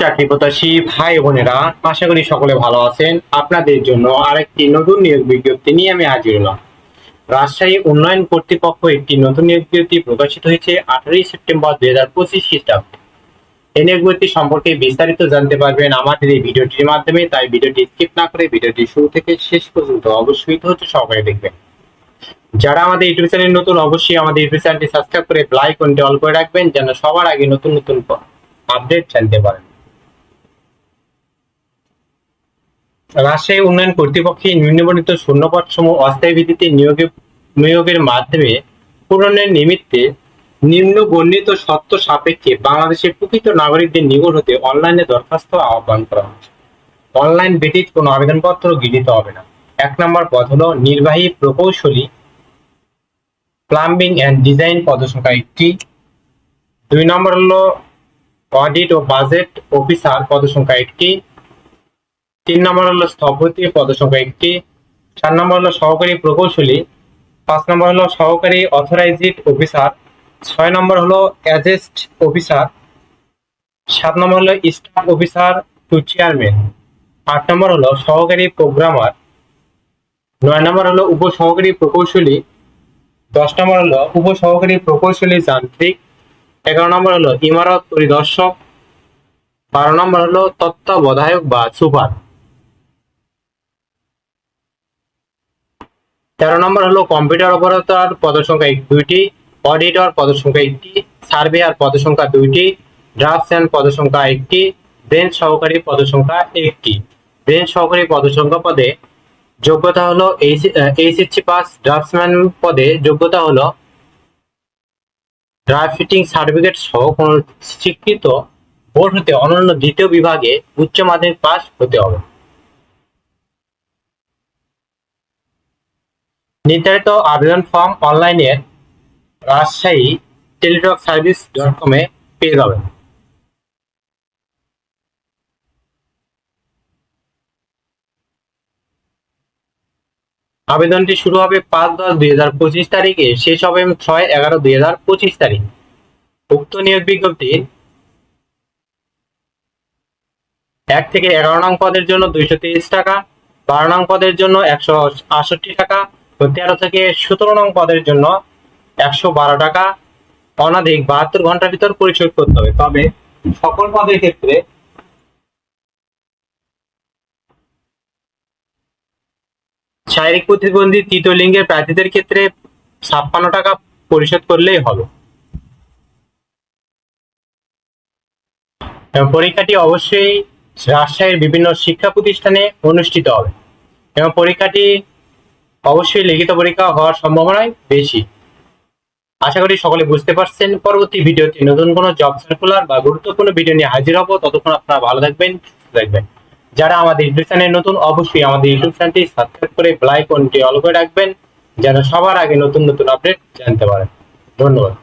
চাকরি প্রত্যাশী ভাই বোনেরা, আশা করি সকলে ভালো আছেন। আপনাদের জন্য আরেকটি নতুন নিয়োগ বিজ্ঞপ্তি নিয়ে আমি হাজির হলাম। রাজশাহী উন্নয়ন কর্তৃপক্ষ একটি নতুন নিয়োগ বিজ্ঞপ্তি প্রকাশিত হয়েছে আঠারোই সেপ্টেম্বর দুই হাজার পঁচিশ খ্রিস্টাব্দে। এই নিয়োগ বিজ্ঞপ্তি সম্পর্কে বিস্তারিত জানতে পারবেন আমাদের এই ভিডিওটির মাধ্যমে, তাই ভিডিওটি স্কিপ না করে ভিডিওটি শুরু থেকে শেষ পর্যন্ত অবশ্যই ধৈর্য সহকারে দেখবেন। যারা আমাদের ইউটিউব চ্যানেল নতুন, অবশ্যই আমাদের ইউটিউব চ্যানেলটি সাবস্ক্রাইব করে লাইক কনটি অল করে রাখবেন, যেন সবার আগে নতুন নতুন আপডেট জানতে পারেন। রাজশাহী উন্নয়ন কর্তৃপক্ষের নিম্নবর্ণিত শূন্যপদ সমূহ অস্থায়ী ভিত্তিতে নিয়োগে নিয়োগের মাধ্যমে পূরণের নিমিত্তে নিম্ন বর্ণিত সত্য সাপেক্ষে বাংলাদেশের প্রকৃত নাগরিকদের নিকট হতে অনলাইনে দরখাস্ত আহ্বান করা হচ্ছে। অনলাইন ব্যতীত কোনো আবেদনপত্র গৃহীত হবে না। এক নম্বর পদ হলো নির্বাহী প্রকৌশলী, প্লাম্বিং অ্যান্ড ডিজাইন পদসংখ্যা একটি। দুই নম্বর হলো অডিট ও বাজেট অফিসার পদসংখ্যা একটি। তিন নম্বর হলো স্থপতি পদসংখ্যা একটি চার নম্বর হলো সহকারী প্রকৌশলী পাঁচ নম্বর হলো সহকারী অথরাইজড অফিসার ছয় নম্বর হলো অ্যাজেস্ট অফিসার সাত নম্বর হলো স্টাফ অফিসার টু চেয়ারম্যান আট নম্বর হলো সহকারী প্রোগ্রামার নয় নম্বর হলো উপসহকারী প্রকৌশলী দশ নম্বর হলো উপসহকারী প্রকৌশলী যান্ত্রিক এগারো নম্বর হলো ইমারত পরিদর্শক বারো নম্বর হলো তত্ত্বাবধায়ক বা সুপার তেরো নম্বর হলো কম্পিউটার অপারেটর পদসংখ্যা দুইটি অডিটর পদসংখ্যা একটি সার্ভেয়ার পদসংখ্যা দুইটি ড্রাফটসম্যান পদসংখ্যা একটি বেঞ্চ সহকারী পদসংখ্যা একটি। বেঞ্চ সহকারী পদসংখ্যা পদে যোগ্যতা হলো এইচএসসি পাস ড্রাফটসম্যান পদে যোগ্যতা হলো ড্রাফট ফিটিং সার্টিফিকেট সহ কোন স্বীকৃত বোর্ড হতে অনন্য দ্বিতীয় বিভাগে উচ্চ মাধ্যমিক পাস হতে হবে। নির্ধারিত আবেদন ফর্ম অনলাইনে রাজশাহী টেলিটক সার্ভিস ডট কমে পেয়ে যাবেন। আবেদনটি শুরু হবে পাঁচ দশ দুই হাজার পঁচিশ তারিখে, শেষ হবে ছয় এগারো দুই হাজার পঁচিশ তারিখ। উক্ত নিয়োগ বিজ্ঞপ্তি এক থেকে এগারো নং পদের জন্য দুইশো তিরিশ টাকা, বারো নং পদের জন্য একশো আটষট্টি টাকা ও তেরো থেকে সতেরো নং পদের জন্য একশো বারো টাকা, অনাধিক বাহাত্তর ঘণ্টার ভিতর পরিশোধ করতে হবে। তবে সকল পদের ক্ষেত্রে শারীরিক প্রতিবন্ধী তৃতীয় লিঙ্গের প্রার্থীদের ক্ষেত্রে ছাপ্পান্ন টাকা পরিশোধ করলেই হবে। পরীক্ষাটি অবশ্যই রাজশাহীর বিভিন্ন শিক্ষা প্রতিষ্ঠানে অনুষ্ঠিত হবে। এবং পরীক্ষাটি অবশ্যই লিখিত পরীক্ষা হওয়ার সম্ভাবনাই বেশি। আশা করি সকলে বুঝতে পারছেন। পরবর্তী ভিডিওতে নতুন কোনো জব সার্কুলার বা গুরুত্বপূর্ণ ভিডিও নিয়ে হাজির হব। ততক্ষণ আপনারা ভালো থাকবেন, সুস্থ থাকবেন। যারা আমাদের ইউটিউব চ্যানেল নতুন, অবশ্যই আমাদের ইউটিউব চ্যানেলটি সাবস্ক্রাইব করে বেল আইকনটি অল করে রাখবেন, যেন সবার আগে নতুন নতুন আপডেট জানতে পারেন। ধন্যবাদ।